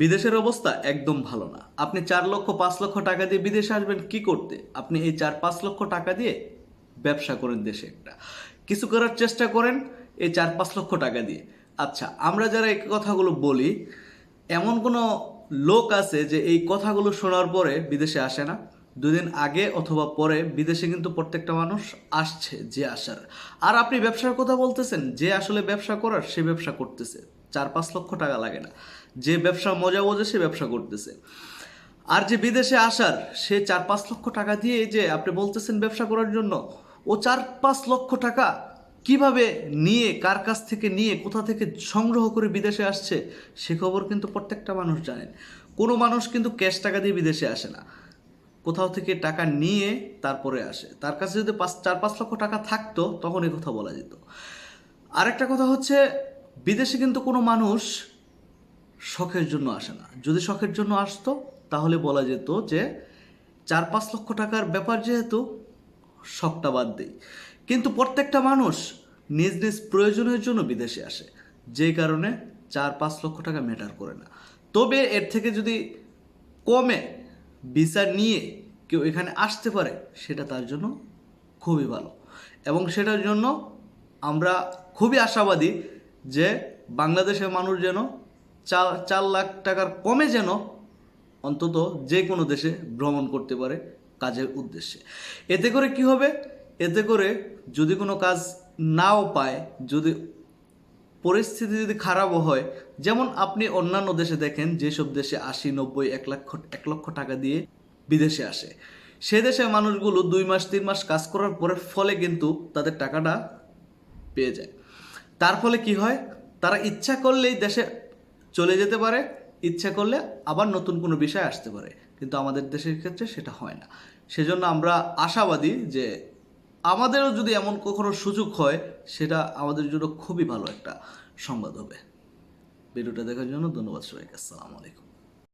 বিদেশের অবস্থা একদম ভালো না। আপনি চার লক্ষ, পাঁচ লক্ষ টাকা দিয়ে বিদেশে আসবেন কি করতে? আপনি এই চার, পাঁচ লক্ষ টাকা দিয়ে ব্যবসা করেন দেশে একটা। কিছু করার চেষ্টা করেন এই চার, পাঁচ লক্ষ টাকা দিয়ে। আচ্ছা আমরা যারা এই কথাগুলো বলি, এমন কোনো লোক আছে যে এই কথাগুলো শোনার পরে বিদেশে আসে না? দুদিন আগে অথবা পরে বিদেশে কিন্তু প্রত্যেকটা মানুষ আসছে যে আসার। আর আপনি ব্যবসার কথা বলতেছেন, যে আসলে ব্যবসা করার সে ব্যবসা করতেছে। চার পাঁচ লক্ষ টাকা লাগে না। যে ব্যবসা মজা বোঝে, সে ব্যবসা করতেছে। আর যে বিদেশে আসার, সে চার পাঁচ লক্ষ টাকা দিয়ে যে আপনি বলতেছেন ব্যবসা করার জন্য, ও চার পাঁচ লক্ষ টাকা কীভাবে নিয়ে, কার কাছ থেকে নিয়ে, কোথা থেকে সংগ্রহ করে বিদেশে আসছে, সে খবর কিন্তু প্রত্যেকটা মানুষ জানেন। কোনো মানুষ কিন্তু ক্যাশ টাকা দিয়ে বিদেশে আসে না। কোথাও থেকে টাকা নিয়ে তারপরে আসে। তার কাছে যদি পাঁচ, চার, পাঁচ লক্ষ টাকা থাকতো, তখন এই কথা বলা যেত। আরেকটা কথা হচ্ছে, বিদেশে কিন্তু কোনো মানুষ শখের জন্য আসে না। যদি শখের জন্য আসতো, তাহলে বলা যেত যে, চার, পাঁচ লক্ষ টাকার ব্যাপার যেহেতু, শখটা বাদ দেই। কিন্তু প্রত্যেকটা মানুষ নিজ নিজ প্রয়োজনের জন্য বিদেশে আসে। যেই কারণে চার, পাঁচ লক্ষ টাকা ম্যাটার করে না। তবে এর থেকে যদি কমে ভিসা নিয়ে কেউ এখানে আসতে পারে, সেটা তার জন্য খুবই ভালো। এবং সেটার জন্য আমরা খুবই আশাবাদী যে বাংলাদেশের মানুষ যেন চার চার লাখ টাকার কমে যেন অন্তত যে কোনো দেশে ভ্রমণ করতে পারে কাজের উদ্দেশ্যে। এতে করে কি হবে? এতে করে যদি কোনো কাজ নাও পায়, যদি পরিস্থিতি যদি খারাপও হয়, যেমন আপনি অন্যান্য দেশে দেখেন, যেসব দেশে আশি, নব্বই, এক লক্ষ এক লক্ষ টাকা দিয়ে বিদেশে আসে, সে দেশের মানুষগুলো দুই মাস, তিন মাস কাজ করার পরে ফলে কিন্তু তাদের টাকাটা পেয়ে যায়। তার ফলে কি হয়? তারা ইচ্ছা করলেই দেশে চলে যেতে পারে, ইচ্ছা করলে আবার নতুন কোনো বিষয় আসতে পারে। কিন্তু আমাদের দেশের ক্ষেত্রে সেটা হয় না। সেজন্য আমরা আশাবাদী যে আমাদেরও যদি এমন কখনো সুযোগ হয়, সেটা আমাদের জন্য খুবই ভালো একটা সংবাদ হবে। ভিডিওটা দেখার জন্য ধন্যবাদ সবাইকে। আসসালামু আলাইকুম।